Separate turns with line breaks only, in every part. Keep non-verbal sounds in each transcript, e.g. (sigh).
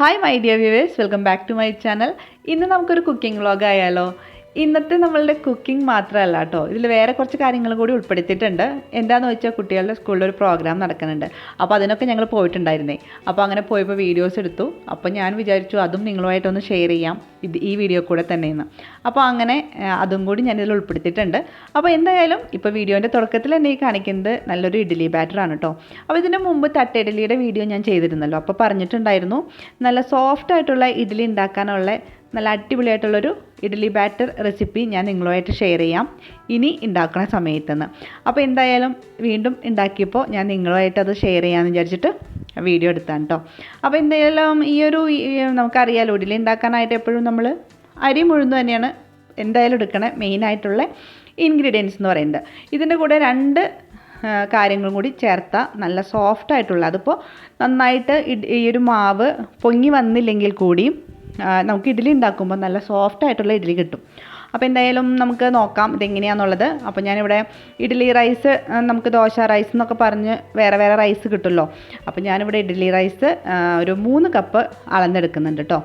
Hi my dear viewers welcome back to my channel ഇന്ന് നമുക്കൊരു cooking vlog ആയാലോ? ഇന്നത്തെ നമ്മളുടെ കുക്കിംഗ് മാത്രമല്ല കേട്ടോ. ഇതിൽ വേറെ കുറച്ച് കാര്യങ്ങൾ കൂടി ഉൾപ്പെടുത്തിയിട്ടുണ്ട്. എന്താണെന്ന് വെച്ചാൽ കുട്ടികളുടെ സ്കൂളിൽ ഒരു പ്രോഗ്രാം നടക്കുന്നുണ്ട്. അപ്പോൾ അതിനൊക്കെ ഞങ്ങൾ പോയിട്ടുണ്ടായിരുന്നേ. അപ്പോൾ അങ്ങനെ പോയപ്പോൾ വീഡിയോസ് എടുത്തു. അപ്പോൾ ഞാൻ വിചാരിച്ചു അതും നിങ്ങളുമായിട്ടൊന്ന് ഷെയർ ചെയ്യാം. ഇത് ഈ വീഡിയോ കൂടെ തന്നെയെന്ന്. അപ്പോൾ അങ്ങനെ അതും കൂടി ഞാനിതിൽ ഉൾപ്പെടുത്തിയിട്ടുണ്ട്. അപ്പോൾ എന്തായാലും ഇപ്പോൾ വീഡിയോന്റെ തുടക്കത്തിൽ തന്നെ ഈ കാണിക്കുന്നത് നല്ലൊരു ഇഡ്ഡലി ബാറ്ററാണ് കേട്ടോ. അപ്പോൾ ഇതിന് മുമ്പ് തട്ട ഇഡ്ഡലിയുടെ വീഡിയോ ഞാൻ ചെയ്തിരുന്നല്ലോ. അപ്പോൾ പറഞ്ഞിട്ടുണ്ടായിരുന്നു നല്ല സോഫ്റ്റ് ആയിട്ടുള്ള ഇഡ്ഡലി ഉണ്ടാക്കാനുള്ള നല്ല അടിപൊളിയായിട്ടുള്ളൊരു ഇഡ്ഡലി ബാറ്റർ റെസിപ്പി ഞാൻ നിങ്ങളുമായിട്ട് ഷെയർ ചെയ്യാം. ഇനി ഉണ്ടാക്കുന്ന സമയത്തുനിന്ന് അപ്പോൾ എന്തായാലും വീണ്ടും ഉണ്ടാക്കിയപ്പോൾ ഞാൻ നിങ്ങളുമായിട്ട് അത് ഷെയർ ചെയ്യാമെന്ന് വിചാരിച്ചിട്ട് വീഡിയോ എടുത്താണ് കേട്ടോ അപ്പോൾ എന്തായാലും ഈ ഒരു നമുക്കറിയാലോ ഇഡ്ഡലി ഉണ്ടാക്കാനായിട്ട് എപ്പോഴും നമ്മൾ അരി മുഴുന്ന് തന്നെയാണ് എന്തായാലും എടുക്കണ മെയിനായിട്ടുള്ള ഇൻഗ്രീഡിയൻസ് എന്ന് പറയുന്നത്. ഇതിന്റെ കൂടെ രണ്ട് കാര്യങ്ങളും കൂടി ചേർത്ത നല്ല സോഫ്റ്റ് ആയിട്ടുള്ള അതിപ്പോൾ നന്നായിട്ട് ഈ ഒരു മാവ് പൊങ്ങി വന്നില്ലെങ്കിൽ കൂടിയും നമുക്ക് ഇഡ്ഡലി ഉണ്ടാക്കുമ്പോൾ നല്ല സോഫ്റ്റ് ആയിട്ടുള്ള ഇഡ്ഡലി കിട്ടും. അപ്പോൾ എന്തായാലും നമുക്ക് നോക്കാം ഇതെങ്ങനെയാണെന്നുള്ളത് അപ്പോൾ ഞാനിവിടെ ഇഡ്ഡലി റൈസ് നമുക്ക് ദോശ റൈസ് എന്നൊക്കെ പറഞ്ഞ് വേറെ വേറെ റൈസ് കിട്ടുമല്ലോ. അപ്പോൾ ഞാനിവിടെ ഇഡ്ഡലി റൈസ് ഒരു മൂന്ന് കപ്പ് അളന്നെടുക്കുന്നുണ്ട് കേട്ടോ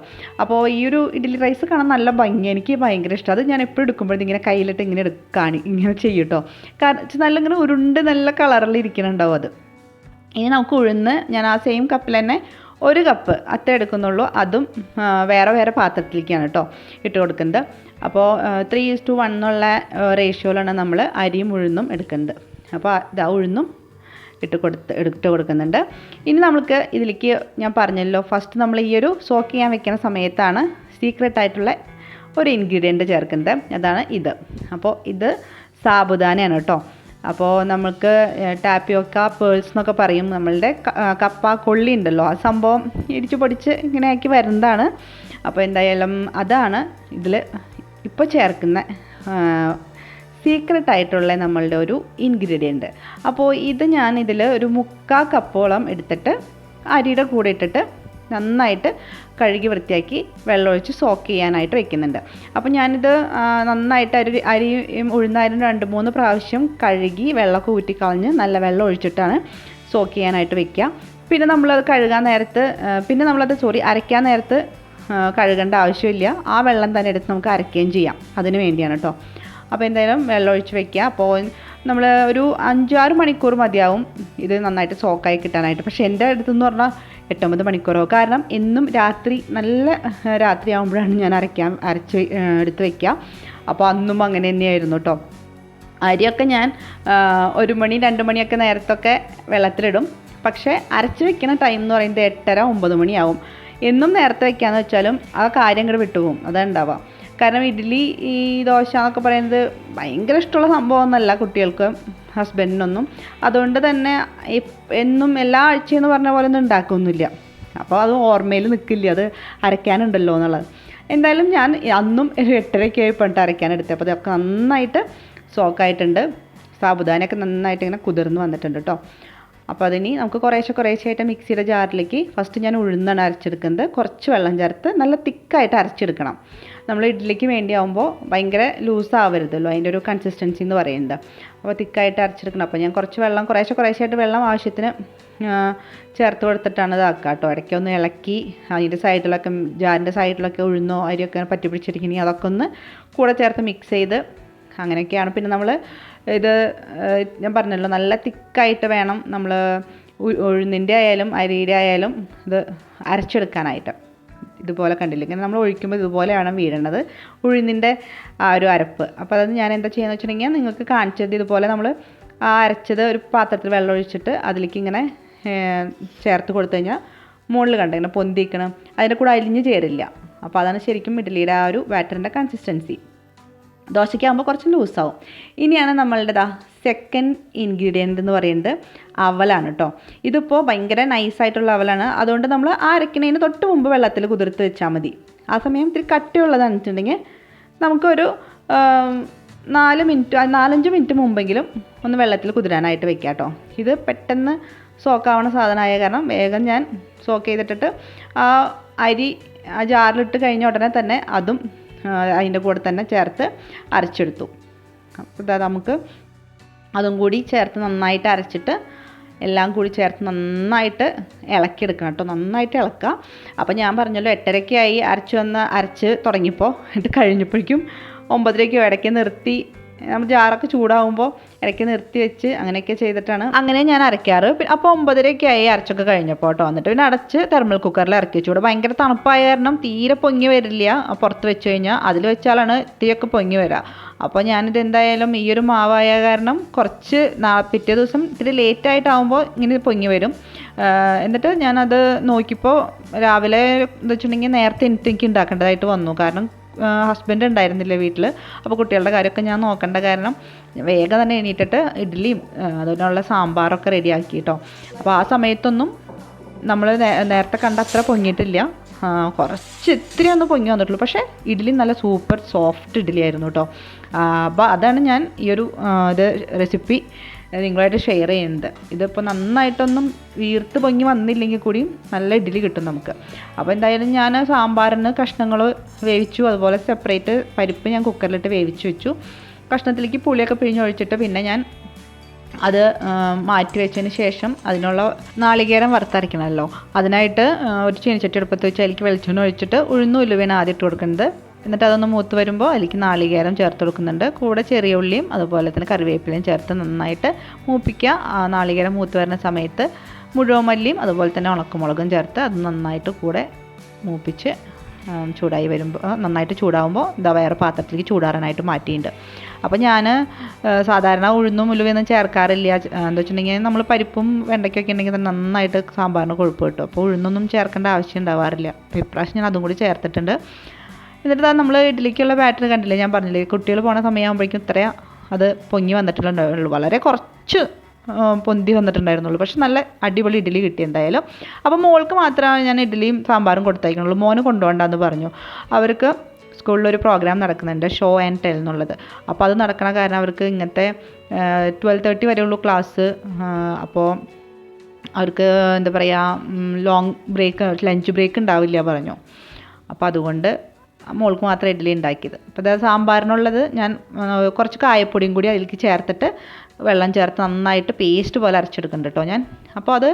അപ്പോൾ ഈ ഒരു ഇഡ്ഡലി റൈസ് കാണാൻ നല്ല ഭംഗി എനിക്ക് ഭയങ്കര ഇഷ്ടം. അത് ഞാൻ എപ്പോഴും എടുക്കുമ്പോഴും ഇങ്ങനെ കയ്യിലിട്ട് ഇങ്ങനെ എടുക്കാണ് ഇങ്ങനെ ചെയ്യും കേട്ടോ കാരണം നല്ല ഇങ്ങനെ ഉരുണ്ട് നല്ല കളറിൽ ഇരിക്കുന്നുണ്ടാവും അത്. ഇനി നമുക്ക് ഉഴുന്ന് ഞാൻ ആ സെയിം കപ്പിൽ തന്നെ ഒരു കപ്പ് അത്ര എടുക്കുന്നുള്ളൂ. അതും വേറെ വേറെ പാത്രത്തിലേക്കാണ് കേട്ടോ ഇട്ട് കൊടുക്കുന്നത്. അപ്പോൾ ത്രീ ഈസ് ടു വൺ എന്നുള്ള റേഷ്യോയിലാണ് നമ്മൾ അരിയും ഉഴുന്നും എടുക്കുന്നത്. അപ്പോൾ ഇതാ ഉഴുന്നും ഇട്ട് കൊടുത്ത് ഇട്ട് കൊടുക്കുന്നുണ്ട്. ഇനി നമുക്ക് ഇതിലേക്ക് ഞാൻ പറഞ്ഞല്ലോ ഫസ്റ്റ് നമ്മൾ ഈ ഒരു സോക്ക് ചെയ്യാൻ വെക്കുന്ന സമയത്താണ് സീക്രട്ട് ആയിട്ടുള്ള ഒരു ഇൻഗ്രീഡിയന്റ് ചേർക്കുന്നത്. അതാണ് ഇത്. അപ്പോൾ ഇത് സാബുദാനയാണ് കേട്ടോ അപ്പോൾ നമ്മൾക്ക് ടാപ്പിയോക്ക പേഴ്സ് എന്നൊക്കെ പറയും. നമ്മളുടെ കപ്പ കൊള്ളി ഉണ്ടല്ലോ. ആ സംഭവം ഇടിച്ചു പൊടിച്ച് ഇങ്ങനെ ആക്കി വരുന്നതാണ്. അപ്പോൾ എന്തായാലും അതാണ് ഇതിൽ ഇപ്പോൾ ചേർക്കുന്ന സീക്രട്ട് ആയിട്ടുള്ള നമ്മളുടെ ഒരു ഇൻഗ്രീഡിയന്റ് അപ്പോൾ ഇത് ഞാൻ ഇതിൽ ഒരു മുക്കാൽ കപ്പോളം എടുത്തിട്ട് അരിയുടെ കൂടെ ഇട്ടിട്ട് നന്നായിട്ട് കഴുകി വൃത്തിയാക്കി വെള്ളമൊഴിച്ച് സോക്ക് ചെയ്യാനായിട്ട് വെക്കുന്നുണ്ട്. അപ്പോൾ ഞാനിത് നന്നായിട്ട് അരി അരിയും ഉഴുന്നായിരം രണ്ട് മൂന്ന് പ്രാവശ്യം കഴുകി വെള്ളമൊക്കെ ഊറ്റിക്കളഞ്ഞ് നല്ല വെള്ളം ഒഴിച്ചിട്ടാണ് സോക്ക് ചെയ്യാനായിട്ട് വെക്കുക. പിന്നെ നമ്മളത് കഴുകാൻ നേരത്ത് പിന്നെ നമ്മളത് സോറി അരയ്ക്കാൻ നേരത്ത് കഴുകേണ്ട ആവശ്യമില്ല. ആ വെള്ളം തന്നെ എടുത്ത് നമുക്ക് അരയ്ക്കുകയും ചെയ്യാം. അതിന് വേണ്ടിയാണ് കേട്ടോ അപ്പോൾ എന്തായാലും വെള്ളം ഒഴിച്ച് വെക്കുക. അപ്പോൾ നമ്മൾ ഒരു അഞ്ചാറ് മണിക്കൂർ മതിയാവും ഇത് നന്നായിട്ട് സോക്കായി കിട്ടാനായിട്ട്. പക്ഷേ എന്റെ അടുത്തെന്ന് പറഞ്ഞാൽ എട്ടൊമ്പത് മണിക്കൂറോ. കാരണം എന്നും രാത്രി നല്ല രാത്രി ആകുമ്പോഴാണ് ഞാൻ അരയ്ക്കാൻ അരച്ച് എടുത്ത് വയ്ക്കുക. അപ്പോൾ അന്നും അങ്ങനെ തന്നെയായിരുന്നു കേട്ടോ അരിയൊക്കെ ഞാൻ ഒരു മണി രണ്ട് മണിയൊക്കെ നേരത്തൊക്കെ വെള്ളത്തിലിടും. പക്ഷേ അരച്ച് വെക്കുന്ന ടൈം എന്ന് പറയുന്നത് എട്ടര ഒമ്പത് മണിയാവും. എന്നും നേരത്തെ വെക്കാന്ന് വെച്ചാലും ആ കാര്യം കൂടെ വിട്ടുപോകും. അതാണ് ഉണ്ടാവുക. കാരണം ഇഡ്ഡലി ഈ ദോശ എന്നൊക്കെ പറയുന്നത് ഭയങ്കര ഇഷ്ടമുള്ള സംഭവമൊന്നുമല്ല കുട്ടികൾക്ക് ഹസ്ബൻഡിനൊന്നും. അതുകൊണ്ട് തന്നെ എന്നും എല്ലാ ആഴ്ചയും എന്ന് പറഞ്ഞ പോലെ ഒന്നും ഉണ്ടാക്കൊന്നുമില്ല. അപ്പോൾ അത് ഓർമ്മയിൽ നിൽക്കില്ല അത് അരയ്ക്കാനുണ്ടല്ലോ എന്നുള്ളത്. എന്തായാലും ഞാൻ അന്നും ഒരു എട്ടരയ്ക്ക് ആയി പണ്ട് അരയ്ക്കാൻ എടുത്തത്. അപ്പോൾ അതൊക്കെ നന്നായിട്ട് സോക്കായിട്ടുണ്ട്. സാബുദാനൊക്കെ നന്നായിട്ട് ഇങ്ങനെ കുതിർന്ന് വന്നിട്ടുണ്ട് കേട്ടോ. അപ്പോൾ അതിനി നമുക്ക് കുറേശ്ശെ കുറേശ്ശെയായിട്ട് മിക്സിയുടെ ജാറിലേക്ക് ഫസ്റ്റ് ഞാൻ ഉഴുന്നാണ് അരച്ചെടുക്കുന്നത്. കുറച്ച് വെള്ളം ചേർത്ത് നല്ല തിക്കായിട്ട് അരച്ചെടുക്കണം. നമ്മൾ ഇഡ്ഡലിക്ക് വേണ്ടിയാവുമ്പോൾ ഭയങ്കര ലൂസ് ആവരുതല്ലോ അതിന്റെ ഒരു കൺസിസ്റ്റൻസി എന്ന് പറയുന്നത്. അപ്പോൾ തിക്കായിട്ട് അരച്ചെടുക്കണം. അപ്പോൾ ഞാൻ കുറച്ച് വെള്ളം കുറേശ്ശെ കുറേശ്ശായിട്ട് വെള്ളം ആവശ്യത്തിന് ചേർത്ത് കൊടുത്തിട്ടാണ് ഇതാക്കുക കേട്ടോ. ഇടയ്ക്ക് ഒന്ന് ഇളക്കി അതിന്റെ സൈഡിലൊക്കെ ജാറിന്റെ സൈഡിലൊക്കെ ഉഴുന്നോ അരിയൊക്കെ പറ്റി പിടിച്ചിരിക്കണമെങ്കിൽ അതൊക്കെ ഒന്ന് കൂടെ ചേർത്ത് മിക്സ് ചെയ്ത് അങ്ങനെയൊക്കെയാണ്. പിന്നെ നമ്മൾ ഇത് ഞാൻ പറഞ്ഞല്ലോ നല്ല തിക്കായിട്ട് വേണം നമ്മൾ ഉഴുന്നിന്റെ ആയാലും അരിയുടെ ആയാലും ഇത് അരച്ചെടുക്കാനായിട്ട്. ഇതുപോലെ കണ്ടില്ല. ഇങ്ങനെ നമ്മൾ ഒഴിക്കുമ്പോൾ ഇതുപോലെയാണ് വീഴേണ്ടത് ഉഴുന്നിന്റെ ആ ഒരു അരപ്പ്. അപ്പോൾ അത് ഞാൻ എന്താ ചെയ്യുന്നത് വെച്ചിട്ടുണ്ടെങ്കിൽ നിങ്ങൾക്ക് കാണിച്ചത് ഇതുപോലെ നമ്മൾ ആ അരച്ചത് ഒരു പാത്രത്തിൽ വെള്ളം ഒഴിച്ചിട്ട് അതിലേക്ക് ഇങ്ങനെ ചേർത്ത് കൊടുത്തു കഴിഞ്ഞാൽ മുകളിൽ കണ്ട? ഇങ്ങനെ പൊന്തിക്കണം അതിന്റെ കൂടെ അലിഞ്ഞ് ചേരില്ല. അപ്പോൾ അതാണ് ശരിക്കും ഇഡ്ഡലിയുടെ ആ ഒരു ബാറ്ററിന്റെ കൺസിസ്റ്റൻസി ദോശയ്ക്കാകുമ്പോൾ കുറച്ച് ലൂസാവും ഇനിയാണ് നമ്മളുടെ ദാ സെക്കൻഡ് ഇൻഗ്രീഡിയന്റ് എന്ന് പറയുന്നത് അവലാണ് കേട്ടോ ഇതിപ്പോൾ ഭയങ്കര നൈസായിട്ടുള്ള അവലാണ്. അതുകൊണ്ട് നമ്മൾ അരക്കണേന് തൊട്ട് മുമ്പ് വെള്ളത്തിൽ കുതിർത്ത് വെച്ചാൽ മതി. ആ സമയം ഇത്തിരി കട്ടിയുള്ളതാണെന്ന് വെച്ചിട്ടുണ്ടെങ്കിൽ നമുക്കൊരു നാല് മിനിറ്റ് നാലഞ്ച് മിനിറ്റ് മുമ്പെങ്കിലും ഒന്ന് വെള്ളത്തിൽ കുതിരാനായിട്ട് വെക്കാം കേട്ടോ ഇത് പെട്ടെന്ന് സോക്കാവണ സാധനമായ കാരണം വേഗം ഞാൻ സോക്ക് ചെയ്തിട്ടിട്ട് ആ അരി ആ ജാറിലിട്ട് കഴിഞ്ഞ ഉടനെ തന്നെ അതും അതിന്റെ കൂടെ തന്നെ ചേർത്ത് അരച്ചെടുത്തു. അപ്പോൾ നമുക്ക് അതും കൂടി ചേർത്ത് നന്നായിട്ട് അരച്ചിട്ട് എല്ലാം കൂടി ചേർത്ത് നന്നായിട്ട് ഇളക്കിയെടുക്കണം കേട്ടോ. നന്നായിട്ട് ഇളക്കുക. അപ്പോൾ ഞാൻ പറഞ്ഞല്ലോ എട്ടരയ്ക്കായി അരച്ച് വന്ന് അരച്ച് തുടങ്ങിയപ്പോൾ എന്നിട്ട് കഴിഞ്ഞപ്പോഴേക്കും ഒമ്പതരയ്ക്കും ഇടയ്ക്ക് നിർത്തി നമ്മൾ ജാറൊക്കെ ചൂടാവുമ്പോൾ ഇടയ്ക്ക് നിർത്തി വെച്ച് അങ്ങനെയൊക്കെ ചെയ്തിട്ടാണ് അങ്ങനെ ഞാൻ അരയ്ക്കാറ്. അപ്പോൾ ഒമ്പതരയൊക്കെ ആയി അരച്ചൊക്കെ കഴിഞ്ഞപ്പോൾ കേട്ടോ എന്നിട്ട് പിന്നെ അടച്ച് തെർമൽ കുക്കറിൽ ഇറക്കി വെച്ചു. ഭയങ്കര തണുപ്പായ കാരണം തീരെ പൊങ്ങി വരില്ല. പുറത്ത് വെച്ച് കഴിഞ്ഞാൽ അതിൽ വെച്ചാലാണ് തീയൊക്കെ പൊങ്ങി വരിക അപ്പോൾ ഞാനിത് എന്തായാലും ഈ ഒരു മാവായ കാരണം കുറച്ച് നാ പിറ്റേ ദിവസം ഇത്തിരി ലേറ്റ് ആയിട്ടാവുമ്പോൾ ഇങ്ങനെ പൊങ്ങി വരും. എന്നിട്ട് ഞാനത് നോക്കിയപ്പോൾ രാവിലെ എന്താ വെച്ചിട്ടുണ്ടെങ്കിൽ നേരത്തെ എനിക്ക് ഉണ്ടാക്കേണ്ടതായിട്ട് വന്നു. കാരണം ഹസ്ബൻഡ് ഉണ്ടായിരുന്നില്ല വീട്ടിൽ അപ്പോൾ കുട്ടികളുടെ കാര്യമൊക്കെ ഞാൻ നോക്കേണ്ട കാരണം വേഗം തന്നെ എണീറ്റിട്ട് ഇഡ്ഡലിയും അതിനുള്ള സാമ്പാറൊക്കെ റെഡിയാക്കി കേട്ടോ അപ്പോൾ ആ സമയത്തൊന്നും നമ്മൾ നേരത്തെ കണ്ട അത്ര പൊങ്ങിയിട്ടില്ല. കുറച്ച് ഇത്തിരി ഒന്ന് പൊങ്ങി വന്നിട്ടുള്ളൂ. പക്ഷേ ഇഡ്ഡലി നല്ല സൂപ്പർ സോഫ്റ്റ് ഇഡ്ഡലി ആയിരുന്നു കേട്ടോ അപ്പോൾ അതാണ് ഞാൻ ഈ ഒരു ഇത് റെസിപ്പി നിങ്ങളായിട്ട് ഷെയർ ചെയ്യുന്നത്. ഇതിപ്പോൾ നന്നായിട്ടൊന്നും വീർത്ത് പൊങ്ങി വന്നില്ലെങ്കിൽ കൂടിയും നല്ല ഇഡ്ഡലി കിട്ടും നമുക്ക്. അപ്പോൾ എന്തായാലും ഞാൻ സാമ്പാറിന് കഷ്ണങ്ങൾ വേവിച്ചു അതുപോലെ സെപ്പറേറ്റ് പരിപ്പ് ഞാൻ കുക്കറിലിട്ട് വേവിച്ച് വെച്ചു. കഷ്ണത്തിലേക്ക് പുളിയൊക്കെ പിഴിഞ്ഞൊഴിച്ചിട്ട് പിന്നെ ഞാൻ അത് മാറ്റി വെച്ചതിന് ശേഷം അതിനുള്ള നാളികേരം വറുത്തരയ്ക്കണമല്ലോ. അതിനായിട്ട് ഒരു ചീനച്ചട്ടി എടുപ്പത്ത് വെച്ച് അതിലേക്ക് വെളിച്ചെണ്ണ ഒഴിച്ചിട്ട് ഉഴുന്നും ആദ്യം ഇട്ട് കൊടുക്കുന്നത്. എന്നിട്ട് അതൊന്ന് മൂത്ത് വരുമ്പോൾ അതിലേക്ക് നാളികേരം ചേർത്ത് കൊടുക്കുന്നുണ്ട്. കൂടെ ചെറിയ ഉള്ളിയും അതുപോലെ തന്നെ കറിവേപ്പിലയും ചേർത്ത് നന്നായിട്ട് മൂപ്പിക്കുക. നാളികേരം മൂത്ത് വരുന്ന സമയത്ത് മുഴുവൻ മല്ലിയും അതുപോലെ തന്നെ ഉണക്കമുളകും ചേർത്ത് അത് നന്നായിട്ട് കൂടെ മൂപ്പിച്ച് ചൂടായി വരുമ്പോൾ നന്നായിട്ട് ചൂടാവുമ്പോൾ എന്താ വേറെ പാത്രത്തിലേക്ക് ചൂടാറാനായിട്ട് മാറ്റിയിട്ടുണ്ട്. അപ്പോൾ ഞാൻ സാധാരണ ഉഴുന്നും ഉലുവയൊന്നും ചേർക്കാറില്ല. എന്താ വെച്ചിട്ടുണ്ടെങ്കിൽ നമ്മൾ പരിപ്പും വെണ്ടയ്ക്കൊക്കെ ഉണ്ടെങ്കിൽ തന്നെ നന്നായിട്ട് സാമ്പാറിന് കൊഴുപ്പ് കിട്ടും. അപ്പോൾ ഉഴുന്നൊന്നും ചേർക്കേണ്ട ആവശ്യം ഉണ്ടാവാറില്ല. അപ്പോൾ ഇപ്രാവശ്യം ഞാൻ അതും കൂടി ചേർത്തിട്ടുണ്ട്. എന്നിട്ട് നമ്മൾ ഇഡ്ഡലിക്കുള്ള ബാറ്റർ കണ്ടില്ലേ? ഞാൻ പറഞ്ഞില്ലേ കുട്ടികൾ പോണ സമയമാകുമ്പോഴേക്കും ഇത്ര അത് പൊങ്ങി വന്നിട്ടുണ്ടാവുള്ളൂ വളരെ കുറച്ച് പൊന്തി വന്നിട്ടുണ്ടായിരുന്നുള്ളൂ. പക്ഷെ നല്ല അടിപൊളി ഇഡ്ഡലി കിട്ടി എന്തായാലും. അപ്പോൾ മോൾക്ക് മാത്രമേ ഞാൻ ഇഡ്ഡലിയും സാമ്പാറും കൊടുത്തയക്കണുള്ളൂ മോന് കൊണ്ടുപോകണ്ടെന്ന് പറഞ്ഞു. അവർക്ക് സ്കൂളിലൊരു പ്രോഗ്രാം നടക്കുന്നുണ്ട് ഷോ ആൻഡ് ടെൽ എന്നുള്ളത്. അപ്പോൾ അത് നടക്കണ കാരണം അവർക്ക് ഇങ്ങനത്തെ ട്വൽവ് തേർട്ടി വരെയുള്ളൂ ക്ലാസ് അപ്പോൾ അവർക്ക് എന്താ പറയുക ലോങ് ബ്രേക്ക് ലഞ്ച് ബ്രേക്ക് ഉണ്ടാവില്ല പറഞ്ഞു. അപ്പോൾ അതുകൊണ്ട് മോൾക്ക് മാത്രം ഇഡ്ഡലി ഉണ്ടാക്കിയത്. അപ്പോൾ അതായത് സാമ്പാറിനുള്ളത് ഞാൻ കുറച്ച് കായപ്പൊടിയും കൂടി അതിലേക്ക് ചേർത്തിട്ട് വെള്ളം ചേർത്ത് നന്നായിട്ട് പേസ്റ്റ് പോലെ അരച്ചെടുക്കുന്നുണ്ട് കേട്ടോ ഞാൻ. അപ്പോൾ അത്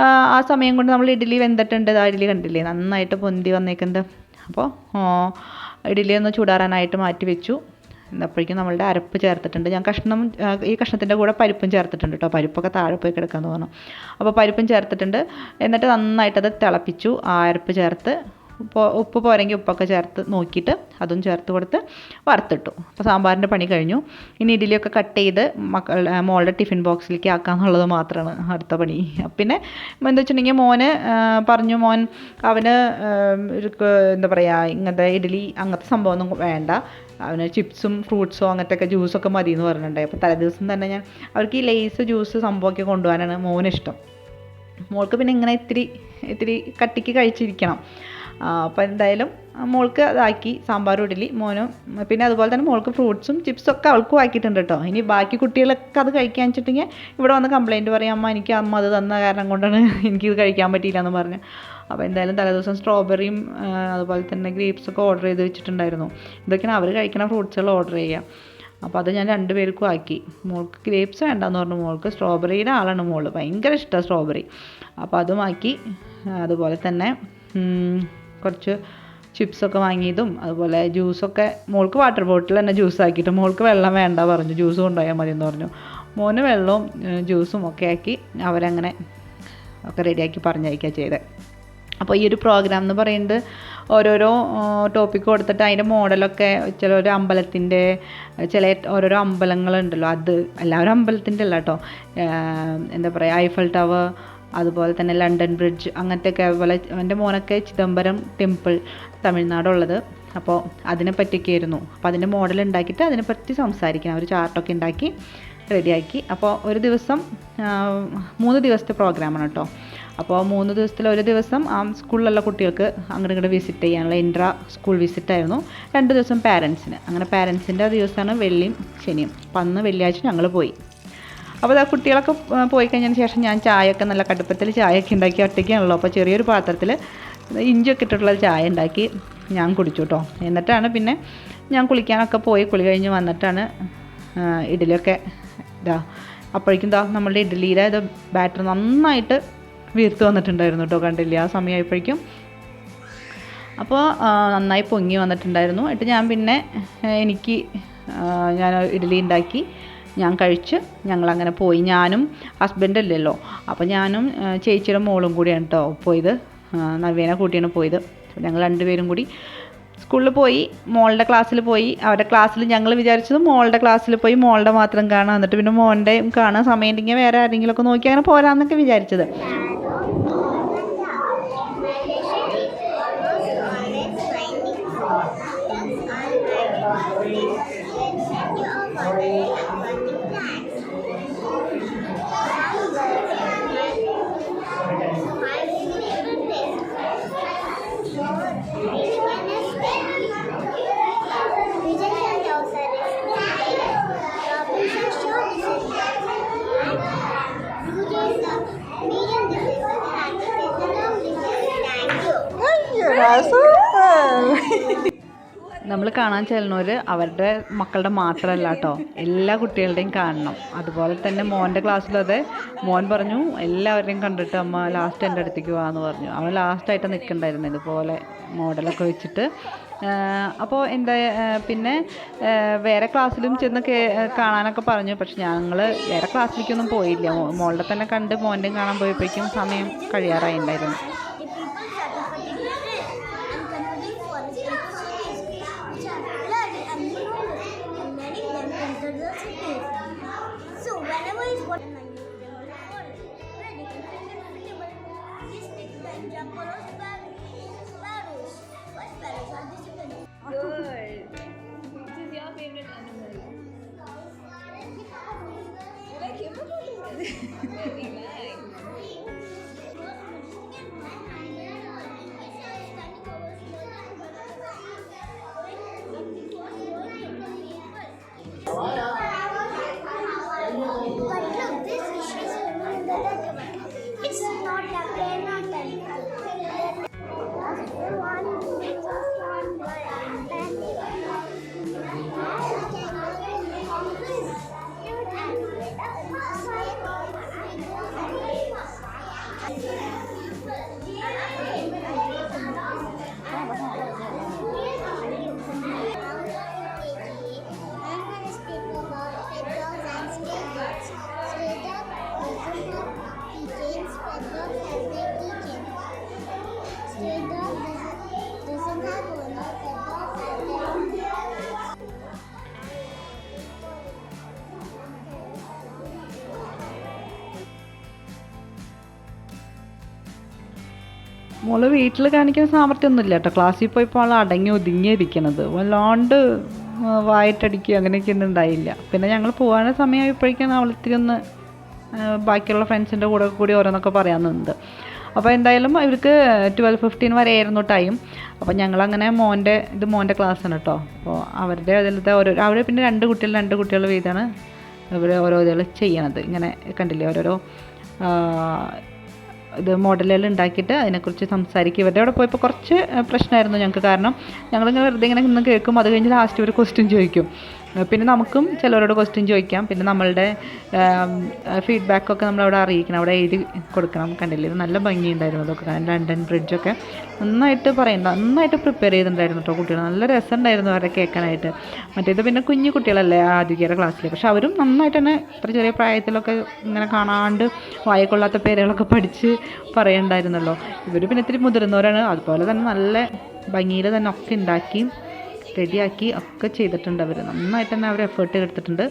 ആ, സമയം കൊണ്ട് നമ്മൾ ഇഡ്ഡലി വെന്തിട്ടുണ്ട്. ആ ഇഡ്ഡലി കണ്ടില്ലേ? നന്നായിട്ട് പൊന്തി വന്നേക്കുന്നത് അപ്പോൾ ഇഡ്ഡലി ഒന്ന് ചൂടാറാനായിട്ട് മാറ്റി വെച്ചു. എന്നപ്പോഴേക്കും നമ്മളുടെ അരപ്പ് ചേർത്തിട്ടുണ്ട്. ഞാൻ കഷ്ണം ഈ കഷ്ണത്തിന്റെ കൂടെ പരിപ്പും ചേർത്തിട്ടുണ്ട് കേട്ടോ. പരിപ്പൊക്കെ താഴെ പോയി കിടക്കാൻ തോന്നുന്നു അപ്പോൾ പരിപ്പും ചേർത്തിട്ടുണ്ട്. എന്നിട്ട് നന്നായിട്ടത് തിളപ്പിച്ചു. ആ അരപ്പ് ചേർത്ത് ഉപ്പ് ഉപ്പ് പോരെങ്കിൽ ഉപ്പൊക്കെ ചേർത്ത് നോക്കിയിട്ട് അതും ചേർത്ത് കൊടുത്ത് വറുത്തിട്ടു. അപ്പോൾ സാമ്പാറിന്റെ പണി കഴിഞ്ഞു. ഇനി ഇഡ്ഡലിയൊക്കെ കട്ട് ചെയ്ത് മക്കൾ മോളുടെ ടിഫിൻ ബോക്സിലേക്ക് ആക്കാന്നുള്ളത് മാത്രമാണ് അടുത്ത പണി. പിന്നെ എന്താ വെച്ചിട്ടുണ്ടെങ്കിൽ മോന് പറഞ്ഞു മോൻ അവന് എന്താ പറയുക ഇങ്ങനത്തെ ഇഡ്ഡലി അങ്ങനത്തെ സംഭവമൊന്നും വേണ്ട. അവന് ചിപ്സും ഫ്രൂട്ട്സോ അങ്ങനത്തെ ഒക്കെ ജ്യൂസൊക്കെ മതി എന്ന് പറഞ്ഞിട്ടുണ്ടായി. അപ്പോൾ തലേദിവസം തന്നെ ഞാൻ അവർക്ക് ഈ ലേസ് ജ്യൂസ് സംഭവമൊക്കെ കൊണ്ടുപോകാനാണ് മോനിഷ്ടം. മോൾക്ക് പിന്നെ ഇങ്ങനെ ഇത്തിരി ഇത്തിരി കട്ടിക്ക് കഴിച്ചിരിക്കണം. അപ്പോൾ എന്തായാലും മോൾക്ക് അതാക്കി സാമ്പാർ ഇഡലി മോനും പിന്നെ അതുപോലെ തന്നെ മോൾക്ക് ഫ്രൂട്ട്സും ചിപ്സും ഒക്കെ അവൾക്കും ആക്കിയിട്ടുണ്ട് കേട്ടോ ഇനി ബാക്കി കുട്ടികളൊക്കെ അത് കഴിക്കാൻ വെച്ചിട്ടുണ്ടെങ്കിൽ ഇവിടെ വന്ന് കംപ്ലയിന്റ് പറയും അമ്മ എനിക്ക് അമ്മ അത് തന്ന കാരണം കൊണ്ടാണ് എനിക്കിത് കഴിക്കാൻ പറ്റിയില്ല എന്ന് പറഞ്ഞു. അപ്പോൾ എന്തായാലും തലേദിവസം സ്ട്രോബെറിയും അതുപോലെ തന്നെ ഗ്രേപ്സൊക്കെ ഓർഡർ ചെയ്ത് വെച്ചിട്ടുണ്ടായിരുന്നു. ഇതൊക്കെയാണ് അവർ കഴിക്കുന്ന ഫ്രൂട്ട്സുകൾ ഓർഡർ ചെയ്യുക. അപ്പോൾ അത് ഞാൻ രണ്ട് പേർക്കും ആക്കി. മോൾക്ക് ഗ്രേപ്സ് വേണ്ടെന്ന് പറഞ്ഞു. മോൾക്ക് സ്ട്രോബെറിയുടെ ആളാണ് മോൾ. ഭയങ്കര ഇഷ്ടമാണ് സ്ട്രോബെറി അപ്പോൾ അതുമാക്കി അതുപോലെ തന്നെ കുറച്ച് ചിപ്സൊക്കെ വാങ്ങിയതും അതുപോലെ ജ്യൂസൊക്കെ മോൾക്ക് വാട്ടർ ബോട്ടിൽ തന്നെ ജ്യൂസ് ആക്കിയിട്ട് മോൾക്ക് വെള്ളം വേണ്ട പറഞ്ഞു ജ്യൂസ് കൊണ്ടുപോയാൽ മതി എന്ന് പറഞ്ഞു. മോന് വെള്ളവും ജ്യൂസും ഒക്കെ ആക്കി അവരങ്ങനെ ഒക്കെ റെഡിയാക്കി പറഞ്ഞയക്കുക ചെയ്തത് അപ്പോൾ ഈ ഒരു പ്രോഗ്രാം എന്ന് പറയുന്നത് ഓരോരോ ടോപ്പിക്ക് കൊടുത്തിട്ട് അതിന്റെ മോഡലൊക്കെ ചില ഒരു അമ്പലത്തിന്റെ ചില ഓരോരോ അമ്പലങ്ങളുണ്ടല്ലോ അത് എല്ലാവരും അമ്പലത്തിന്റെ അല്ല കേട്ടോ. എന്താ പറയുക ഐഫൽ ടവർ അതുപോലെ തന്നെ ലണ്ടൻ ബ്രിഡ്ജ് അങ്ങനത്തെയൊക്കെ അതുപോലെ എന്റെ മോനൊക്കെ ചിദംബരം ടെമ്പിൾ തമിഴ്നാടുള്ളത്. അപ്പോൾ അതിനെ പറ്റിയൊക്കെ ആയിരുന്നു അപ്പോൾ അതിന്റെ മോഡൽ ഉണ്ടാക്കിയിട്ട് അതിനെപ്പറ്റി സംസാരിക്കണം. ഒരു ചാർട്ടൊക്കെ ഉണ്ടാക്കി റെഡിയാക്കി. അപ്പോൾ ഒരു ദിവസം മൂന്ന് ദിവസത്തെ പ്രോഗ്രാമാണ് കേട്ടോ അപ്പോൾ മൂന്ന് ദിവസത്തിൽ ഒരു ദിവസം ആ സ്കൂളിലുള്ള കുട്ടികൾക്ക് അങ്ങോട്ട് ഇങ്ങോട്ട് വിസിറ്റ് ചെയ്യാനുള്ള ഇൻട്രാ സ്കൂൾ വിസിറ്റ് ആയിരുന്നു. രണ്ട് ദിവസം പാരൻസിന് അങ്ങനെ പാരൻസിന്റെ ദിവസമാണ് വെള്ളിയും ശനിയും. അപ്പം അന്ന് വെള്ളിയാഴ്ച ഞങ്ങൾ പോയി. അപ്പോൾ ആ കുട്ടികളൊക്കെ പോയി കഴിഞ്ഞതിന് ശേഷം ഞാൻ ചായയൊക്കെ നല്ല കടുപ്പത്തിൽ ചായയൊക്കെ ഉണ്ടാക്കി ഒറ്റയ്ക്കാണല്ലോ. അപ്പോൾ ചെറിയൊരു പാത്രത്തിൽ ഇഞ്ചിയൊക്കെ ഇട്ടിട്ടുള്ള ചായ ഉണ്ടാക്കി ഞാൻ കുടിച്ചു കേട്ടോ. എന്നിട്ടാണ് പിന്നെ ഞാൻ കുളിക്കാനൊക്കെ പോയി. കുളി കഴിഞ്ഞ് വന്നിട്ടാണ് ഇഡലിയൊക്കെ ഇതാ. അപ്പോഴേക്കും ദാ നമ്മളുടെ ഇഡലിയിലെ ഇത് ബാറ്റർ നന്നായിട്ട് വീർത്ത് വന്നിട്ടുണ്ടായിരുന്നു കേട്ടോ. കണ്ടില്ല? ആ സമയമായപ്പോഴേക്കും. അപ്പോൾ നന്നായി പൊങ്ങി വന്നിട്ടുണ്ടായിരുന്നു. എന്നിട്ട് ഞാൻ പിന്നെ എനിക്ക് ഞാൻ ഇഡലി ഉണ്ടാക്കി. ഞാൻ കഴിച്ച് ഞങ്ങളങ്ങനെ പോയി. ഞാനും ഹസ്ബൻഡ് അല്ലല്ലോ അപ്പോൾ ഞാനും ചേച്ചിയുടെ മോളും കൂടിയാണ് കേട്ടോ പോയത്. നവ്യേനെ കൂട്ടിയാണ് പോയത്. ഞങ്ങൾ രണ്ടുപേരും കൂടി സ്കൂളിൽ പോയി മോളുടെ ക്ലാസ്സിൽ പോയി. അവരുടെ ക്ലാസ്സിൽ ഞങ്ങൾ വിചാരിച്ചത് മോളുടെ ക്ലാസ്സിൽ പോയി മോളുടെ മാത്രം കാണാം. എന്നിട്ട് പിന്നെ മോളുടെയും കാണാൻ സമയം ഉണ്ടെങ്കിൽ വേറെ ആരെങ്കിലുമൊക്കെ നോക്കി അങ്ങനെ പോരാന്നൊക്കെ വിചാരിച്ചത്. (laughs) നമ്മൾ കാണാൻ ചെല്ലുന്നവർ അവരുടെ മക്കളുടെ മാത്രമല്ല കേട്ടോ എല്ലാ കുട്ടികളുടെയും കാണണം. അതുപോലെ തന്നെ മോന്റെ ക്ലാസ്സിലും അതെ. മോൻ പറഞ്ഞു എല്ലാവരെയും കണ്ടിട്ട് അമ്മ ലാസ്റ്റ് എന്റെ അടുത്തേക്ക് വാന്ന് പറഞ്ഞു. അവൻ ലാസ്റ്റായിട്ട് നിൽക്കണ്ടായിരുന്നു ഇതുപോലെ മോഡലൊക്കെ വെച്ചിട്ട്. അപ്പോൾ എന്താ പിന്നെ വേറെ ക്ലാസ്സിലും ചെന്ന് കാണാനൊക്കെ പറഞ്ഞു. പക്ഷെ ഞങ്ങൾ വേറെ ക്ലാസ്സിലേക്കൊന്നും പോയില്ല. മോളുടെ തന്നെ കണ്ട് മോന്റെയും കാണാൻ പോയപ്പോഴേക്കും സമയം കഴിയാറായി ഉണ്ടായിരുന്നു വീട്ടിൽ കാണിക്കുന്ന സാമർത്ഥ്യമൊന്നുമില്ല കേട്ടോ. ക്ലാസ്സിൽ പോയപ്പോൾ ആൾ അടങ്ങി ഒതുങ്ങിയിരിക്കണത്. വല്ലാണ്ട് വായിട്ടടിക്കുക അങ്ങനെയൊക്കെ ഒന്നും ഉണ്ടായില്ല. പിന്നെ ഞങ്ങൾ പോകാനുള്ള സമയമായപ്പോഴേക്കാണ് അവൾ ഇത്തിരി ഒന്ന് ബാക്കിയുള്ള ഫ്രണ്ട്സിന്റെ കൂടെ കൂടി ഓരോന്നൊക്കെ പറയാൻ നിന്നത്. അപ്പോൾ എന്തായാലും ഇവർക്ക് ട്വൽവ് ഫിഫ്റ്റീൻ വരെ ആയിരുന്നു ടൈം. അപ്പോൾ ഞങ്ങളങ്ങനെ മോന്റെ ഇത് മോന്റെ ക്ലാസ്സാണ് കേട്ടോ. അപ്പോൾ അവരുടെ അതിലത്തെ ഓരോ അവർ പിന്നെ രണ്ട് കുട്ടികൾ രണ്ട് കുട്ടികൾ വീതമാണ് ഇവർ ഓരോ ഇതുകൾ ചെയ്യണത്. ഇങ്ങനെ കണ്ടില്ലേ? ഓരോരോ ഇത് മോഡലുകൾ ഉണ്ടാക്കിയിട്ട് അതിനെക്കുറിച്ച് സംസാരിക്കുക ഇവരുടെ അവിടെ പോയപ്പോൾ കുറച്ച് പ്രശ്നമായിരുന്നു ഞങ്ങൾക്ക് കാരണം ഞങ്ങളിങ്ങനെ വെറുതെ ഇങ്ങനെ നിന്ന് കേൾക്കും. അത് കഴിഞ്ഞ് ലാസ്റ്റ് ഒരു ക്വസ്റ്റ്യൻ ചോദിക്കും. പിന്നെ നമുക്കും ചിലരോട് ക്വസ്റ്റ്യൻ ചോദിക്കാം. പിന്നെ നമ്മളുടെ ഫീഡ്ബാക്കൊക്കെ നമ്മളവിടെ അറിയിക്കണം. അവിടെ എഴുതി കൊടുക്കണം. കണ്ടില്ലേ? നല്ല ഭംഗിയുണ്ടായിരുന്നു അതൊക്കെ കാരണം ലണ്ടൻ ബ്രിഡ്ജൊക്കെ നന്നായിട്ട് പറയണ്ട. നന്നായിട്ട് പ്രിപ്പയർ ചെയ്തിട്ടുണ്ടായിരുന്നു കേട്ടോ കുട്ടികൾ നല്ല രസമുണ്ടായിരുന്നു അവരെ കേൾക്കാനായിട്ട്. മറ്റേത് പിന്നെ കുഞ്ഞു കുട്ടികളല്ലേ ആദ്യകയുടെ ക്ലാസ്സിൽ പക്ഷെ അവരും നന്നായിട്ട് തന്നെ ഇത്ര ചെറിയ പ്രായത്തിലൊക്കെ ഇങ്ങനെ കാണാണ്ട് വായക്കൊള്ളാത്ത പേരുകളൊക്കെ പഠിച്ച് പറയണ്ടായിരുന്നല്ലോ. ഇവർ പിന്നെ ഇത്തിരി മുതിർന്നവരാണ്. അതുപോലെ തന്നെ നല്ല ഭംഗിയിൽ തന്നെ ഒക്കെ ഉണ്ടാക്കി റെഡിയാക്കി ഒക്കെ ചെയ്തിട്ടുണ്ട് അവർ നന്നായിട്ട് തന്നെ അവർ എഫേർട്ട് എടുത്തിട്ടുണ്ട്.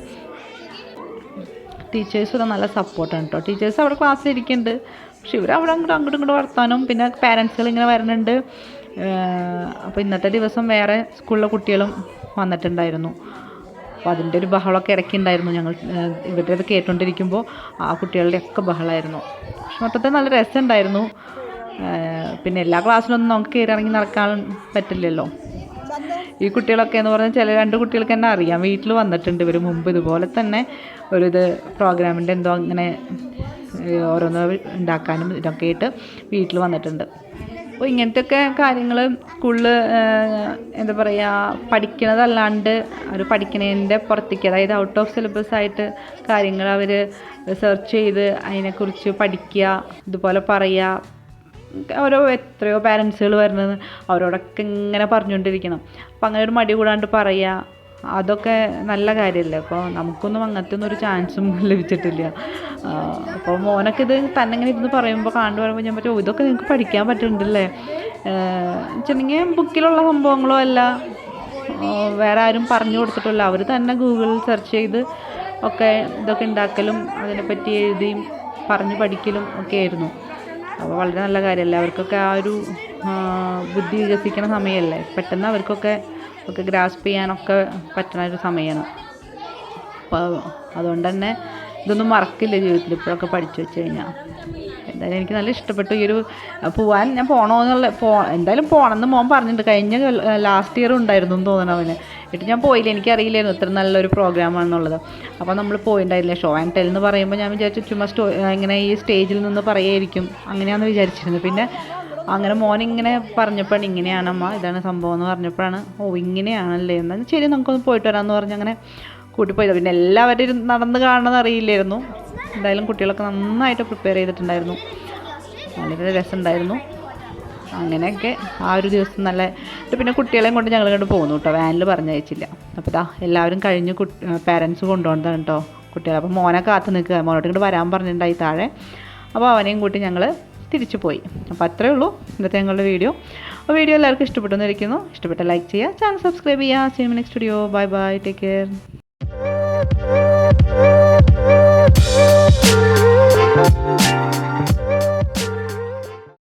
ടീച്ചേഴ്സ് നല്ല സപ്പോർട്ടാണ് കേട്ടോ ടീച്ചേഴ്സ് അവിടെ ക്ലാസ്സിൽ ഇരിക്കുന്നുണ്ട് പക്ഷെ ഇവർ അവിടെ അങ്ങോട്ട് അങ്ങോട്ടും ഇങ്ങോട്ട് വർത്താനും. പിന്നെ പാരൻസുകൾ ഇങ്ങനെ വരുന്നുണ്ട് അപ്പോൾ ഇന്നത്തെ ദിവസം വേറെ സ്കൂളിലെ കുട്ടികളും വന്നിട്ടുണ്ടായിരുന്നു. അപ്പോൾ അതിന്റെ ഒരു ബഹളമൊക്കെ ഇടയ്ക്കുണ്ടായിരുന്നു ഞങ്ങൾ. ഏഹ്, ഇവരുടെ അത് കേട്ടുകൊണ്ടിരിക്കുമ്പോൾ ആ കുട്ടികളുടെ ഒക്കെ ബഹളമായിരുന്നു പക്ഷെ മൊത്തത്തിൽ നല്ല രസമുണ്ടായിരുന്നു പിന്നെ എല്ലാ ക്ലാസ്സിലൊന്നും നമുക്ക് കയറി ഇറങ്ങി നടക്കാൻ പറ്റില്ലല്ലോ. ഈ കുട്ടികളൊക്കെ എന്ന് പറഞ്ഞാൽ ചില രണ്ട് കുട്ടികൾക്ക് തന്നെ അറിയാം. വീട്ടിൽ വന്നിട്ടുണ്ട്. ഇവർ മുമ്പ് ഇതുപോലെ തന്നെ ഒരു ഇത് പ്രോഗ്രാമിന്റെ എന്തോ അങ്ങനെ ഓരോന്ന് ഉണ്ടാക്കാനും ഇതൊക്കെ ആയിട്ട് വീട്ടിൽ വന്നിട്ടുണ്ട്. അപ്പോൾ ഇങ്ങനത്തെയൊക്കെ കാര്യങ്ങൾ സ്കൂളിൽ എന്താ പറയുക പഠിക്കണതല്ലാണ്ട് അവർ പഠിക്കണതിന്റെ പുറത്തേക്ക് അതായത് ഔട്ട് ഓഫ് സിലബസ് ആയിട്ട് കാര്യങ്ങൾ അവർ സെർച്ച് ചെയ്ത് അതിനെക്കുറിച്ച് പഠിക്കുക ഇതുപോലെ പറയുക ഓരോ എത്രയോ പാരൻസുകൾ വരുന്നത് അവരോടൊക്കെ ഇങ്ങനെ പറഞ്ഞുകൊണ്ടിരിക്കണം. അപ്പം അങ്ങനെ ഒരു മടി കൂടാണ്ട് പറയുക അതൊക്കെ നല്ല കാര്യമല്ലേ അപ്പോൾ നമുക്കൊന്നും അങ്ങനത്തെ ഒന്നും ഒരു ചാൻസും ലഭിച്ചിട്ടില്ല. അപ്പോൾ മോനൊക്കെ ഇത് തന്നെ ഇങ്ങനെ ഇരുന്ന് പറയുമ്പോൾ കാണുമ്പോൾ പറയുമ്പോൾ ഞാൻ പറ്റും ഇതൊക്കെ നിങ്ങൾക്ക് പഠിക്കാൻ പറ്റുന്നുണ്ടല്ലേ വെച്ചിട്ടുണ്ടെങ്കിൽ ബുക്കിലുള്ള സംഭവങ്ങളോ അല്ല വേറെ ആരും പറഞ്ഞു കൊടുത്തിട്ടില്ല. അവർ തന്നെ ഗൂഗിളിൽ സെർച്ച് ചെയ്ത് ഒക്കെ ഇതൊക്കെ ഉണ്ടാക്കലും അതിനെപ്പറ്റി എഴുതിയും പറഞ്ഞ് പഠിക്കലും ഒക്കെ ആയിരുന്നു. അപ്പോൾ വളരെ നല്ല കാര്യമല്ലേ? അവർക്കൊക്കെ ആ ഒരു ബുദ്ധി വികസിക്കണ സമയമല്ലേ? പെട്ടെന്ന് അവർക്കൊക്കെ ഒക്കെ ഗ്രാസ്പ് ചെയ്യാനൊക്കെ പറ്റണ ഒരു സമയമാണ് അപ്പോൾ അതുകൊണ്ട് തന്നെ ഇതൊന്നും മറക്കില്ല ജീവിതത്തിൽ ഇപ്പോഴൊക്കെ പഠിച്ചു വെച്ച് കഴിഞ്ഞാൽ? എന്തായാലും എനിക്ക് നല്ല ഇഷ്ടപ്പെട്ടു. ഈ ഒരു പോവാൻ ഞാൻ പോകണമെന്നുള്ള പോ എന്തായാലും പോകണമെന്ന് മോൻ പറഞ്ഞിട്ടുണ്ട്. കഴിഞ്ഞ ലാസ്റ്റ് ഇയർ ഉണ്ടായിരുന്നു എന്ന് തോന്നണം അവന്. എന്നിട്ട് ഞാൻ പോയില്ല. എനിക്കറിയില്ലായിരുന്നു ഇത്ര നല്ലൊരു പ്രോഗ്രാം പ്രോഗ്രാമാണെന്നുള്ളത് അപ്പോൾ നമ്മൾ പോയിണ്ടായില്ല. ഷോ ആൻഡ് ടെൽ എന്ന് പറയുമ്പോൾ ഞാൻ വിചാരിച്ചു ചുമ്മാ സ്റ്റോ ഇങ്ങനെ ഈ സ്റ്റേജിൽ നിന്ന് പറയായിരിക്കും. അങ്ങനെയാണെന്ന് വിചാരിച്ചിരുന്നു. പിന്നെ അങ്ങനെ മോൻ ഇങ്ങനെ പറഞ്ഞപ്പോഴാണ് ഇങ്ങനെയാണമ്മ ഇതാണ് സംഭവം എന്ന് പറഞ്ഞപ്പോഴാണ് ഓ ഇങ്ങനെയാണല്ലേ. എന്നാൽ ശരി നമുക്കൊന്ന് പോയിട്ട് വരാമെന്ന് പറഞ്ഞ് അങ്ങനെ കൂട്ടിപ്പോയത് പിന്നെ എല്ലാവരും നടന്ന് കാണണമെന്ന് അറിയില്ലായിരുന്നു. എന്തായാലും കുട്ടികളൊക്കെ നന്നായിട്ട് പ്രിപ്പയർ ചെയ്തിട്ടുണ്ടായിരുന്നു. വളരെ രസമുണ്ടായിരുന്നു. അങ്ങനെയൊക്കെ ആ ഒരു ദിവസം നല്ല പിന്നെ കുട്ടികളെയും കൊണ്ട് ഞങ്ങൾ കണ്ട് പോകുന്നു കേട്ടോ. വാനിൽ പറഞ്ഞയച്ചില്ല അപ്പോൾ ഇതാ എല്ലാവരും കഴിഞ്ഞ് കുട്ടി പാരൻസ് കൊണ്ടുപോകുന്നതാണ് കേട്ടോ കുട്ടികളെ. അപ്പോൾ മോനെ കാത്തു നിൽക്കുക. മോനോട്ട് ഇങ്ങോട്ട് വരാൻ പറഞ്ഞിട്ടുണ്ടായി താഴെ. അപ്പോൾ അവനെയും കൂട്ടി ഞങ്ങൾ തിരിച്ചു പോയി. അപ്പോൾ അത്രേ ഉള്ളൂ ഇന്നത്തെ ഞങ്ങളുടെ വീഡിയോ. അപ്പോൾ വീഡിയോ എല്ലാവർക്കും ഇഷ്ടപ്പെട്ടു എന്നിരിക്കുന്നു ഇഷ്ടപ്പെട്ട ലൈക്ക് ചെയ്യുക. ചാനൽ സബ്സ്ക്രൈബ് ചെയ്യുക. Cinema next video bye bye take care
Thank you.